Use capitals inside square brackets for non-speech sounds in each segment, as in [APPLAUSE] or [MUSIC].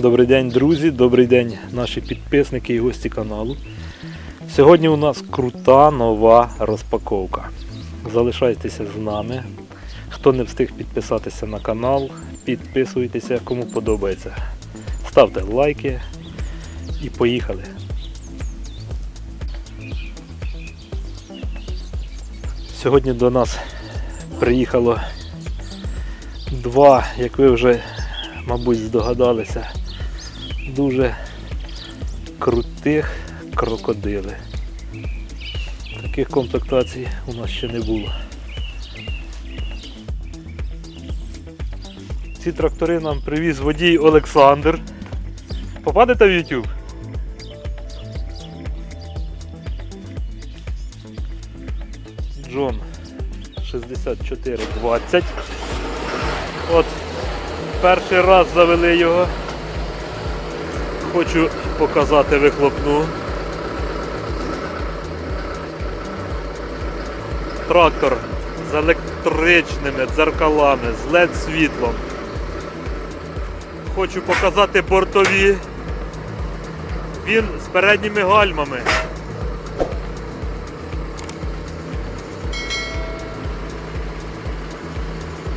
Добрий день, друзі, добрий день, наші підписники і гості каналу. Сьогодні у нас крута нова розпаковка. Залишайтеся з нами. Хто не встиг підписатися на канал, підписуйтеся, кому подобається. Ставте лайки і поїхали. Сьогодні до нас приїхало два, як ви вже, мабуть, здогадалися, дуже крутих крокодили. Таких комплектацій у нас ще не було. Ці трактори нам привіз водій Олександр. Попадете в YouTube? Джон 6420. От перший раз завели його. Хочу показати вихлопну. Трактор з електричними дзеркалами, з LED світлом. Хочу показати бортові. Він з передніми гальмами.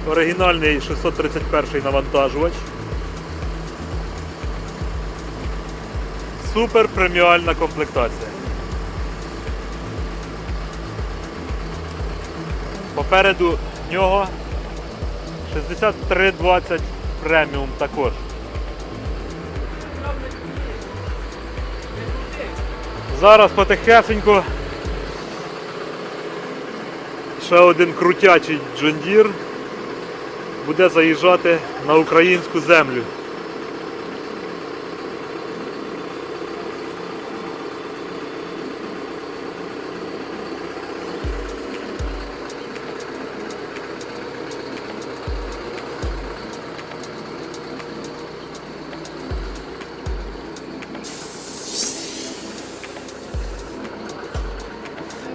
Оригінальний 631 навантажувач. Супер преміальна комплектація. Попереду нього 6320 преміум також. Зараз потихесенько ще один крутячий Deere буде заїжджати на українську землю.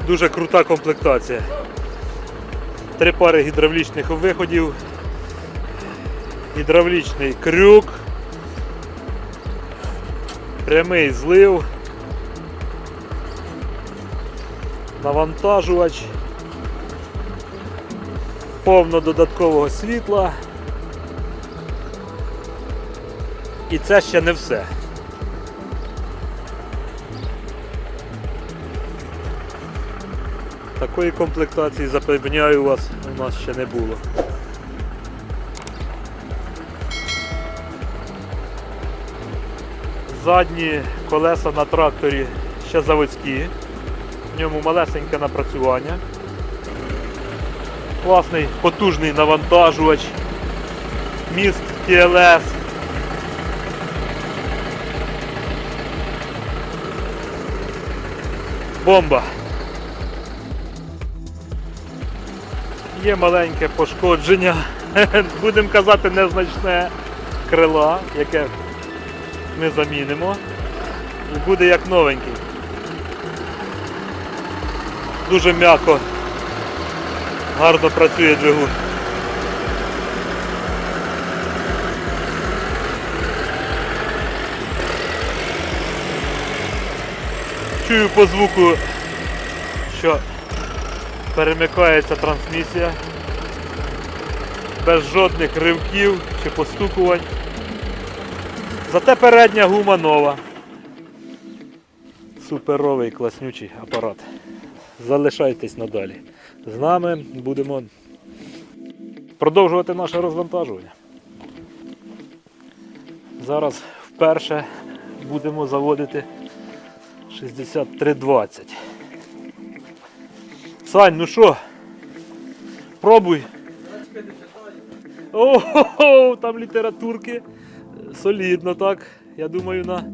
Дуже крута комплектація. Три пари гідравлічних виходів, гідравлічний крюк, прямий злив, навантажувач, повно додаткового світла. І це ще не все. Такої комплектації, запевняю вас, у нас ще не було. Задні колеса на тракторі ще заводські, в ньому малесеньке напрацювання. Класний потужний навантажувач, міст TLS. Бомба! Є маленьке пошкодження, [LAUGHS] будемо казати, незначне крила, яке ми замінимо. І буде як новенький. Дуже м'яко, гарно працює двигун. Чую по звуку, що перемикається трансмісія без жодних ривків чи постукувань. Зате передня гума нова. Суперовий класнючий апарат. Залишайтесь надалі. З нами будемо продовжувати наше розвантажування. Зараз вперше будемо заводити 6320. Сань, ну що? Пробуй. О, там літературки. Солідно так. Я думаю, на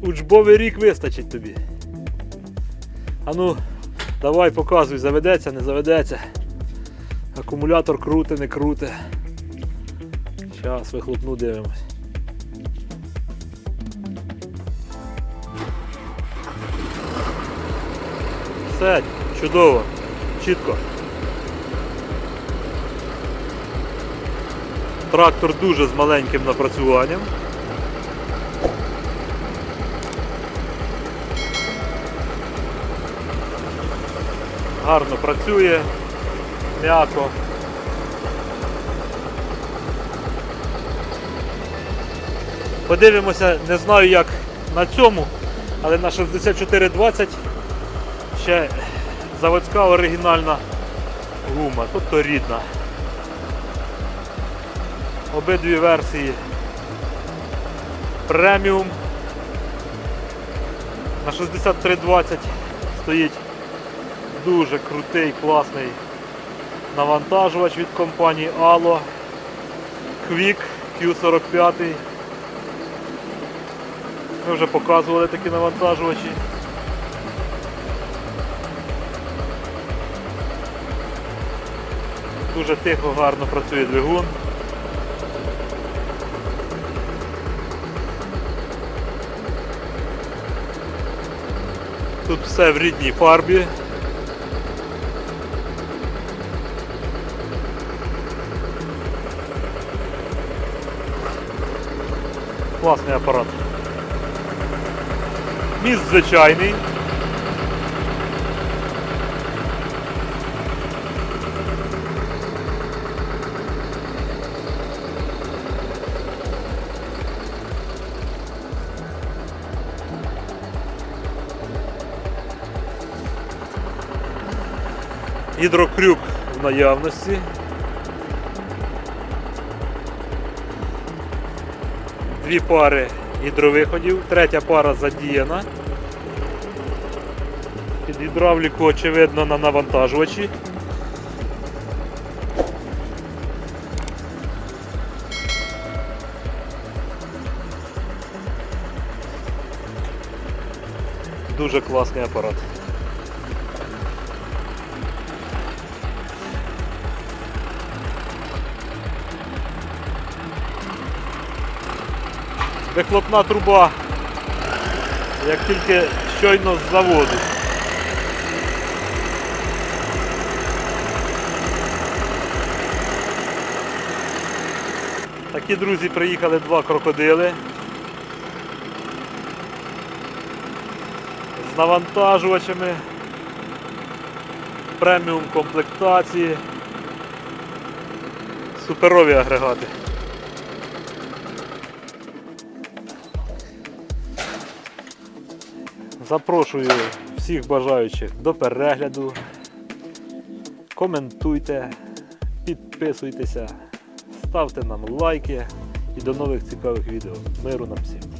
учбовий рік вистачить тобі. А ну, давай показуй, заведеться, не заведеться. Акумулятор круте, не круте. Зараз вихлопну дивимось. Все, чудово, чітко. Трактор дуже з маленьким напрацюванням. Гарно працює, м'яко. Подивимося, не знаю як на цьому, але на 6420 ще заводська оригінальна гума, тобто рідна. Обидві версії преміум. На 6320 стоїть дуже крутий, класний навантажувач від компанії Allo Quick Q45. Ми вже показували такі навантажувачі. Дуже тихо, гарно працює двигун. Тут все в рідній фарбі. Класний апарат. Міст звичайний. Гідрокрюк в наявності. Дві пари гідровиходів, третя пара задіяна. Під гідравліку, очевидно, на навантажувачі. Дуже класний апарат. Вихлопна труба, як тільки щойно з заводу. Такі друзі приїхали два крокодили. З навантажувачами, преміум комплектації, суперові агрегати. Запрошую всіх бажаючих до перегляду. Коментуйте, підписуйтеся, ставте нам лайки і до нових цікавих відео. Миру нам всім!